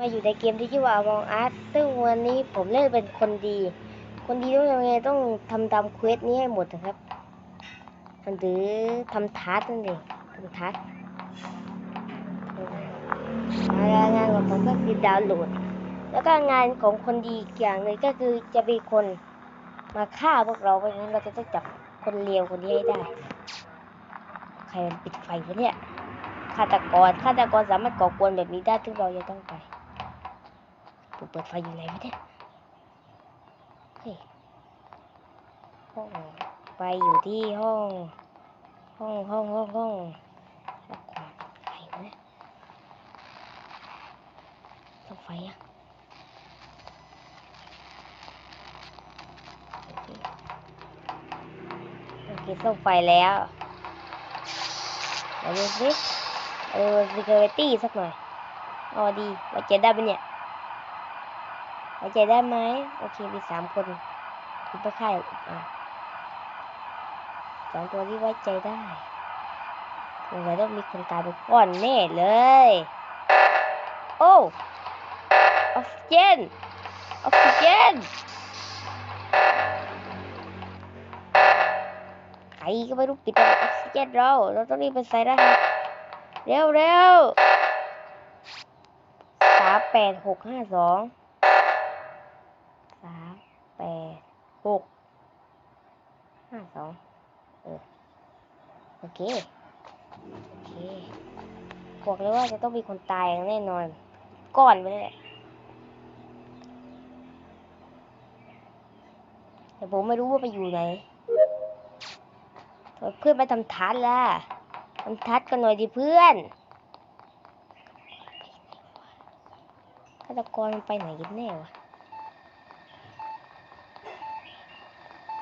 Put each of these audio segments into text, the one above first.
มาอยู่ในเกมที่ชื่อว่า Among Us ซึ่งวันนี้ผมเล่นเป็นคนดี คนดีต้องยังไงต้องทำตามเควสนี้ให้หมดนะครับหรือทำทัสนั่นเองทำทัสงานของผมก็คือดาวน์โหลด แล้วก็งานของคนดีอีกอย่างหนึ่งก็คือจะมีคนมาฆ่าพวกเราเพราะฉะนั้นเราจะต้องจับคนเลวคนนี้ให้ได้ ใครมันปิดไฟวะเนี่ยฆาตกรฆาตกรสามารถก่อกวนแบบนี้ได้ซึ่งเราจะต้องไป ผมเปิดไฟอยู่ไหนวะเนี่ยเฮ้ยห้องไฟอยู่ที่ห้อง ห้องห้องห้องห้องแล้วก่อนใควะเนี่ยต้องไฟอะโอเคโอเคต้องไฟแล้วเดี๋ยวดูสิเออ security สักหน่อยอ๋อดีไว้ใจได้ปะเนี่ย ไว้ใจได้ไหมโอเคมีสามคนคุณไปค่ายอ่สองตัวที่ไว้ใจได้สงสัยต้องมีคนตายไปก่อนแน่เลย โอ้ออกซิเจนออกซิเจนใครก็ไม่รู้ปิดออกซิเจนเรา เราต้องรีบไปใส่รหัสเร็วเร็วสามแปดหกห้าสอง แปดหกห้าสองเออโอเค โอเคบอกเลยว่าจะต้องมีคนตายแน่นอนก้อนไปเลยแต่ผมไม่รู้ว่าไปอยู่ไหนเพื่อนไปทำทัศน์ล่ะทำทัดกันหน่อยดิเพื่อนฆาตกรมันไปไหนกันแน่วะ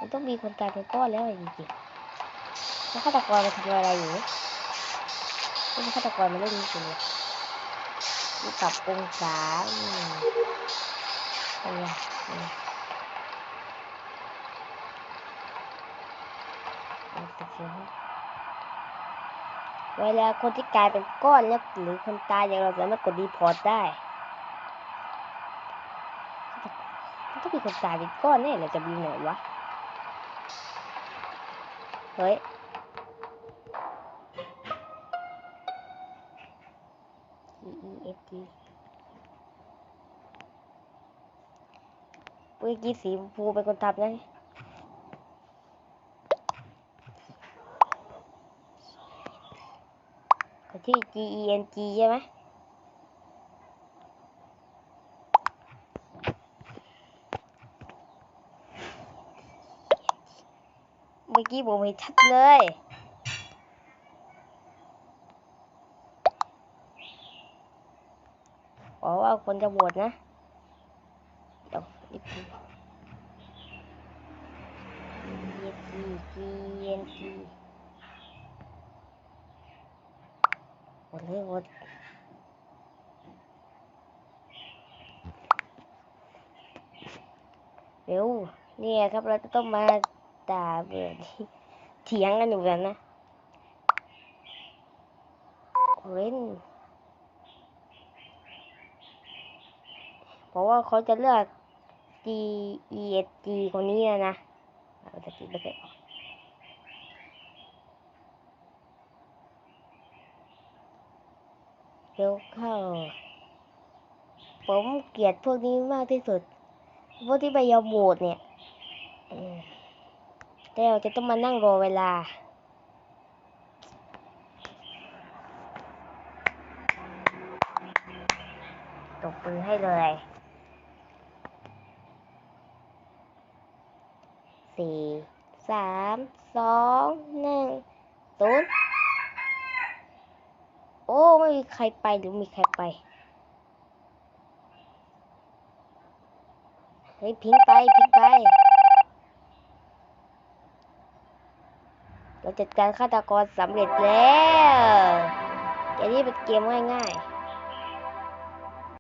มันต้องมีคนตายเป็นก้อนแล้วจริงๆแล้วฆาตกรมันทำอะไรอยู่ไม่ใช่ฆาตกรมันเล่นจริงๆเลยนี่ปรับองศาอะไรเอเสียงให้เวลาคนที่กลายเป็นก้อนแล้วหรือคนตายอย่างเราสามารถกดรีพอร์ตได้มันต้องมีคนตายเป็นก้อนแน่เลยจะมีไหนวะ เฮ้ย E E F T เมื่อกี้สีชมพูเป็นคนทำนะที่ G E N G ใช่ไหม มื่อกี้ผมเห็นชัดเลยบอกว่าคนจะโหวตนะเดี๋ยวรีบดู G G N G หมดเลยหมดเร็วเนี่ยครับเราจะต้องมา ด่าเบื่อที่เถียงกันอยู่กันนะเว้นเพราะว่าเขาจะเลือก G E S G คนนี้นะนะเราจะกินไปเลยเร็วเข้า ผมเกลียดพวกนี้มากที่สุด พวกที่ไปยอมโหวตเนี่ยอืม แต่เราจะต้องมานั่งรอเวลา ตบมือให้เลยสี่สามสองหนึ่งศูนย์โอ้ไม่มีใครไปหรือมีใครไปเฮ้ยพิงไปพิงไป เราจัดการฆาตกรสำเร็จแล้วเกมนี้เป็นเกมง่ายๆ